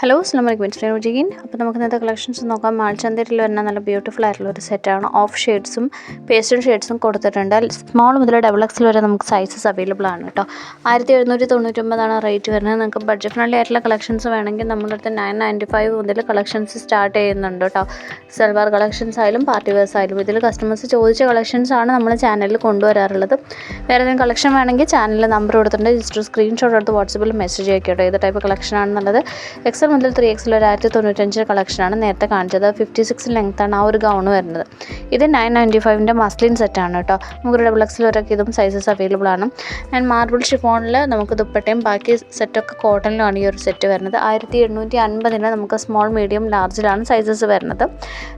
Hello അസ്ലാം വലൈക്കും it's ജിഗിൻ അപ്പോൾ നമുക്ക് ഇന്നത്തെ കളക്ഷൻസ് നോക്കാം. മാൾച്ചന്തരിൽ വരുന്ന നല്ല ബ്യൂട്ടിഫുൾ ആയിട്ടുള്ള ഒരു സെറ്റാണ് ഓഫ് ഷെയ്ഡ്സും പേസ്റ്റൽ ഷെയ്ഡ്സും കൊടുത്തിട്ടുണ്ട്. സ്മോൾ മുതൽ ഡബിൾ എക്സിൽ വരെ നമുക്ക് സൈസസ് അവൈലബിൾ ആണ് കേട്ടോ ആയിരത്തി എഴുന്നൂറ്റി തൊണ്ണൂറ്റൊമ്പതാണ് റേറ്റ് വരുന്നത്. നിങ്ങൾക്ക് ബഡ്ജറ്റ് ഫ്രണ്ട്ലി ആയിട്ടുള്ള കളക്ഷൻസ് വേണമെങ്കിൽ നമ്മുടെ നയൻ നയന്റി ഫൈവ് മുതൽ കളക്ഷൻസ് സ്റ്റാർട്ട് ചെയ്യുന്നുണ്ട് കേട്ടോ സൽവാർ കളക്ഷൻസ് ആയാലും പാർട്ടി വെയർസ് ആയാലും ഇതിൽ കസ്റ്റമേഴ്സ് ചോദിച്ച കളക്ഷൻസ് ആണ് നമ്മൾ ചാനലിൽ കൊണ്ടുവരാറുള്ളത്. വേറെ ഏതെങ്കിലും കളക്ഷൻ വേണമെങ്കിൽ ചാനലിൽ നമ്പർ കൊടുത്തിട്ടുണ്ട്. ജസ്റ്റ് സ്ക്രീൻഷോട്ട് എടുത്ത് വാട്സപ്പിൽ മെസ്സേജ് അയക്കട്ടോ. ഏത് ടൈപ്പ് കളക്ഷൻ ആണെന്നുള്ളത്. എക്സൽ മുതൽ ത്രീ എക്സിൽ ഒരു ആയിരത്തി തൊണ്ണൂറ്റഞ്ച് കളക്ഷനാണ് നേരത്തെ കാണിച്ചത്. ഫിഫ്റ്റി സിക്സ് ലെങ്ത്താണ് ആ ഒരു ഗൗൺ വരുന്നത്. ഇത് നയൻ നയന്റി ഫൈവിന്റെ മസ്ലിൻ സെറ്റാണ് കേട്ടോ. നമുക്ക് ഡബിൾ എക്സിൽ വരെയൊക്കെ ഇതും സൈസസ് അവൈലബിൾ ആണ്. ആൻഡ് മാർബിൾ ഷിഫോണിൽ നമുക്ക് ദുപ്പട്ടയും ബാക്കി സെറ്റൊക്കെ കോട്ടണിലാണ് ഈ ഒരു സെറ്റ് വരുന്നത്. ആയിരത്തി എണ്ണൂറ്റി അൻപതിന് നമുക്ക് സ്മോൾ മീഡിയം ലാർജിലാണ് സൈസസ് വരുന്നത്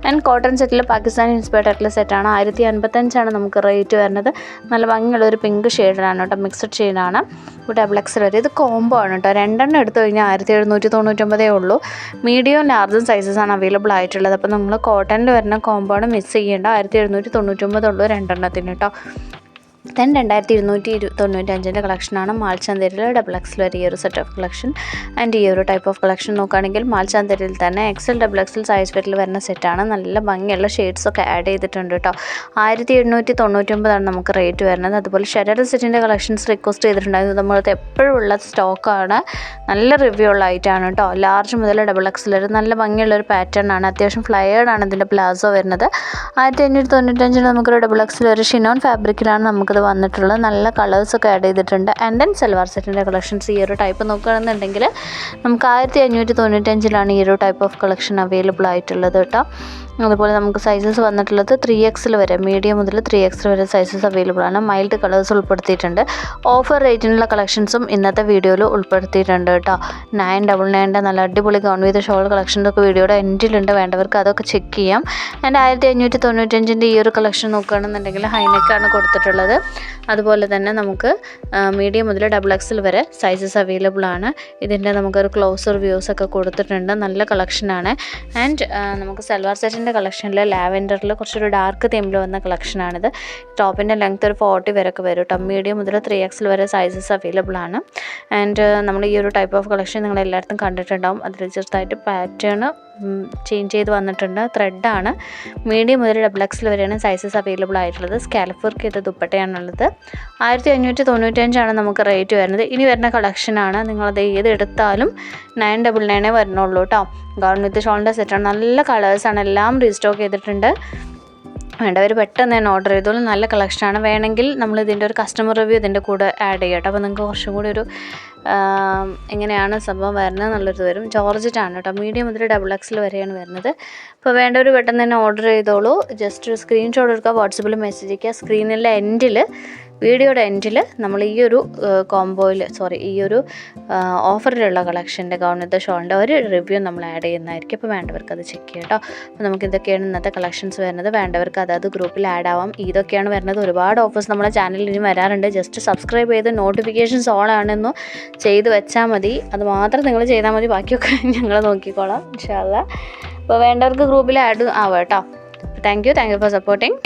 ആൻഡ് കോട്ടൺ സെറ്റിൽ പാകിസ്ഥാൻ ഇൻസ്പയർഡ് ആയിട്ടുള്ള സെറ്റാണ് ആയിരത്തി അൻപത്തഞ്ചാണ് നമുക്ക് റേറ്റ് വരുന്നത്. നല്ല ഭംഗിയുള്ള ഒരു പിങ്ക് ഷെയ്ഡിലാണ് കേട്ടോ. മിക്സഡ് ഷെയ്ഡാണ് ഡബിൾ എക്സിൽ വരെ ഇത് കോംബോ ആണ് കേട്ടോ. രണ്ടെണ്ണം എടുത്തു കഴിഞ്ഞാൽ ആയിരത്തി എഴുന്നൂറ്റി തൊണ്ണൂറ്റൊമ്പതേ ഉള്ളൂ. മീഡിയം ലാർജും സൈസസാണ് അവൈലബിൾ ആയിട്ടുള്ളത്. അപ്പോൾ നമ്മൾ കോട്ടണിൽ വരുന്ന ആണ് മിസ് ചെയ്യേണ്ട ആയിരത്തി എഴുന്നൂറ്റി തൊണ്ണൂറ്റൊമ്പതുള്ളൂ രണ്ടെണ്ണത്തിന് കേട്ടോ ദെൻ രണ്ടായിരത്തി ഇരുന്നൂറ്റി ഇരു തൊണ്ണൂറ്റഞ്ചിന്റെ കളക്ഷനാണ് മാൽച്ചാന്തേരിയിൽ ഡബിൾ എക്സിൽ വരെ ഈ ഒരു സെറ്റ് ഓഫ് കളക്ഷൻ ആൻഡ് ഈ ഒരു ടൈപ്പ് ഓഫ് കളക്ഷൻ നോക്കുകയാണെങ്കിൽ മാൽച്ചാന്തേരിയിൽ തന്നെ എക്സൽ ഡബിൾ എക്സൽ സൈസ് വെറ്റിൽ വരുന്ന സെറ്റാണ് നല്ല ഭംഗിയുള്ള ഷെയ്ഡ്സ് ഒക്കെ ആഡ് ചെയ്തിട്ടുണ്ട് കേട്ടോ ആയിരത്തി എണ്ണൂറ്റി തൊണ്ണൂറ്റൊമ്പതാണ് നമുക്ക് റേറ്റ് വരുന്നത്. അതുപോലെ ഷെഡർ സെറ്റിന്റെ കളക്ഷൻസ് റിക്വസ്റ്റ് ചെയ്തിട്ടുണ്ടായിരുന്നു. നമ്മളത് എപ്പോഴും ഉള്ള സ്റ്റോക്കാണ് നല്ല റിവ്യൂ ഉള്ള ഐറ്റാണ് കേട്ടോ ലാർജ് മുതൽ ഡബിൾ എക്സിൽ ഒരു നല്ല ഭംഗിയുള്ള ഒരു പാറ്റേൺ ആണ്. അത്യാവശ്യം ഫ്ലയേർഡ് ആണ് ഇതിന്റെ പ്ലാസോ വരുന്നത്. ആയിരത്തി അഞ്ഞൂറ്റി തൊണ്ണൂറ്റഞ്ചിന് നമുക്കൊരു ഡബിൾ എക്സിൽ ഒരു ഷിനോൺ ഫാബ്രിക്കിലാണ് നമുക്കത് വന്നിട്ടുള്ളത് നല്ല കളേഴ്സ് ഒക്കെ ആഡ് ചെയ്തിട്ടുണ്ട്. ആൻഡ് ദെൻ സൽവാർ സെറ്റിന്റെ കളക്ഷൻസ് ഈ ഒരു ടൈപ്പ് നോക്കുകയാണെന്നുണ്ടെങ്കിൽ നമുക്ക് ആയിരത്തി അഞ്ഞൂറ്റി തൊണ്ണൂറ്റഞ്ചിലാണ് ഈ ഒരു ടൈപ്പ് ഓഫ് കളക്ഷൻ അവൈലബിൾ ആയിട്ടുള്ളത് കേട്ടോ. അതുപോലെ നമുക്ക് സൈസസ് വന്നിട്ടുള്ളത് ത്രീ എക്സിൽ വരെ മീഡിയം മുതൽ ത്രീ എക്സിൽ വരെ സൈസസ് അവൈലബിൾ ആണ്. മൈൽഡ് കളേഴ്സ് ഉൾപ്പെടുത്തിയിട്ടുണ്ട്. ഓഫർ റേറ്റിനുള്ള കളക്ഷൻസും ഇന്നത്തെ വീഡിയോയിൽ ഉൾപ്പെടുത്തിയിട്ടുണ്ട് കേട്ടോ. നയൻ ഡബിൾ നയന്റെ നല്ല അടിപൊളി ഗൗൺ വിത്ത് ഷോൾ കളക്ഷൻസൊക്കെ വീഡിയോയുടെ എൻഡിലുണ്ട് വേണ്ടവർക്ക് അതൊക്കെ ചെക്ക് ചെയ്യാം. ആൻഡ് ആയിരത്തി അഞ്ഞൂറ്റി തൊണ്ണൂറ്റഞ്ചിന്റെ ഈ ഒരു കളക്ഷൻ നോക്കുകയാണെന്നുണ്ടെങ്കിൽ ഹൈനെക്കാണ് കൊടുത്തിട്ടുള്ളത്. അതുപോലെ തന്നെ നമുക്ക് മീഡിയം മുതൽ ഡബിൾ എക്സിൽ വരെ സൈസസ് അവൈലബിൾ ആണ്. ഇതിന്റെ നമുക്കൊരു ക്ലോസർ വ്യൂസ് ഒക്കെ കൊടുത്തിട്ടുണ്ട്. നല്ല കളക്ഷനാണ് ആൻഡ് നമുക്ക് സൽവാർ സെറ്റിന്റെ കളക്ഷനിൽ ലാവൻഡറിൽ കുറച്ചൊരു ഡാർക്ക് തീമിൽ വന്ന കളക്ഷനാണിത്. ടോപ്പിന്റെ ലെങ്ത് ഒരു ഫോർട്ടി വരെയൊക്കെ വരും കേട്ടോ മീഡിയം മുതൽ ത്രീ എക്സിൽ വരെ സൈസസ് അവൈലബിൾ ആണ്. ആൻഡ് നമ്മൾ ഈ ഒരു ടൈപ്പ് ഓഫ് കളക്ഷൻ നിങ്ങൾ എല്ലായിടത്തും കണ്ടിട്ടുണ്ടാവും. അതിൽ ചെറുതായിട്ട് പാറ്റേൺ ചേഞ്ച് ചെയ്ത് വന്നിട്ടുണ്ട്. ത്രെഡാണ് മീഡിയം മുതൽ ഡബിൾ എക്സിൽ വരെയാണ് സൈസസ് അവൈലബിൾ ആയിട്ടുള്ളത്. സ്കാലഫ് വർക്ക് ചെയ്ത ദുപ്പട്ടയാണുള്ളത്. ആയിരത്തി അഞ്ഞൂറ്റി തൊണ്ണൂറ്റഞ്ചാണ് നമുക്ക് റേറ്റ് വരുന്നത്. ഇനി വരുന്ന കളക്ഷനാണ് നിങ്ങളത് ഏത് എടുത്താലും നയൻ ഡബിൾ നയനേ വരുന്നുള്ളൂ കേട്ടോ ഗൗൺ വിത്ത് ഷോളിന്റെ സെറ്റാണ് നല്ല കളേഴ്സാണ് എല്ലാം റീസ്റ്റോക്ക് ചെയ്തിട്ടുണ്ട്. വേണ്ടവർ പെട്ടെന്ന് തന്നെ ഓർഡർ ചെയ്തോളൂ. നല്ല കളക്ഷനാണ് വേണമെങ്കിൽ നമ്മൾ ഇതിന്റെ ഒരു കസ്റ്റമർ റിവ്യൂ ഇതിന്റെ കൂടെ ആഡ് ചെയ്യാം കേട്ടോ. അപ്പോൾ നിങ്ങൾക്ക് കുറച്ചും കൂടി ഒരു എങ്ങനെയാണ് സംഭവം വരുന്നത് എന്നുള്ളത് വരും. ജോർജറ്റാണ് കേട്ടോ. മീഡിയം മുതൽ ഡബിൾ എക്സിൽ വരെയാണ് വരുന്നത്. അപ്പോൾ വേണ്ടവർ പെട്ടെന്ന് തന്നെ ഓർഡർ ചെയ്തോളൂ. ജസ്റ്റ് ഒരു സ്ക്രീൻഷോട്ട് എടുക്കുക വാട്സപ്പിൽ മെസ്സേജ് അയക്കുക. സ്ക്രീനിലെ എൻഡിൽ വീഡിയോയുടെ എൻഡിൽ നമ്മൾ ഈ ഒരു കോംബോയിൽ സോറി ഈ ഒരു ഓഫറിലുള്ള കളക്ഷന്റെ ഗവൺമെന്റ് ഷോളിന്റെ ഒരു റിവ്യൂ നമ്മൾ ആഡ് ചെയ്യുന്നതായിരിക്കും. അപ്പോൾ വേണ്ടവർക്ക് അത് ചെക്ക് ചെയ്യാം കേട്ടോ അപ്പോൾ നമുക്ക് ഇതൊക്കെയാണ് ഇന്നത്തെ കളക്ഷൻസ് വരുന്നത്. വേണ്ടവർക്ക് അതായത് ഗ്രൂപ്പിൽ ആഡ് ആവാം. ഇതൊക്കെയാണ് വരുന്നത്. ഒരുപാട് ഓഫേഴ്സ് നമ്മുടെ ചാനലിൽ ഇനി വരാറുണ്ട്. ജസ്റ്റ് സബ്സ്ക്രൈബ് ചെയ്ത് നോട്ടിഫിക്കേഷൻസ് ഓൺ ആണെന്ന് ചെയ്ത് വെച്ചാൽ മതി. അത് മാത്രം നിങ്ങൾ ചെയ്താൽ മതി. ബാക്കിയൊക്കെ ഞങ്ങൾ നോക്കിക്കോളാം. ഇൻഷാല്ല അപ്പോൾ വേണ്ടവർക്ക് ഗ്രൂപ്പിൽ ആഡ് ആവാം കേട്ടോ thank you thank you for supporting